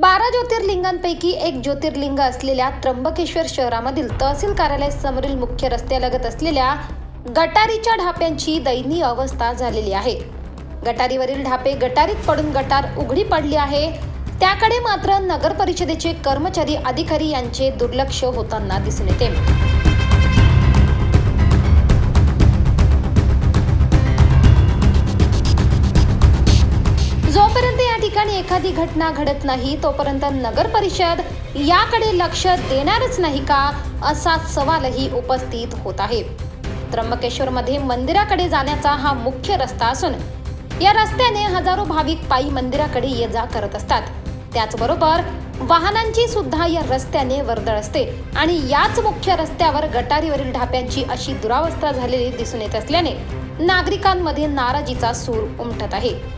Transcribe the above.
बारा ज्योतिर्लिंगांपैकी एक ज्योतिर्लिंग असलेल्या त्र्यंबकेश्वर शहरामधील तहसील कार्यालयासमोरील मुख्य रस्त्यालगत असलेल्या गटारीच्या ढाप्यांची दयनीय अवस्था झालेली आहे. गटारीवरील ढापे गटारीत पडून गटार उघडी पडली आहे. त्याकडे मात्र नगर परिषदेचे कर्मचारी अधिकारी यांचे दुर्लक्ष होताना दिसून येते. एखादी घटना घडत नाही तोपर्यंत नगर परिषद याकडे लक्ष देणारच नाही का असा सवालही उपस्थित होत आहे. त्र्यंबकेश्वर मध्ये मंदिराकडे जाण्याचा हा मुख्य रस्ता असून या रस्त्याने हजारो भाविक पायी मंदिराकडे ये जा करत असतात. त्याचबरोबर वाहनांची सुद्धा या रस्त्याने वर्दळ असते आणि याच मुख्य रस्त्यावर गटारीवरील ढाप्यांची अशी दुरावस्था झालेली दिसून येत असल्याने नागरिकांमध्ये नाराजीचा सूर उमटत आहे.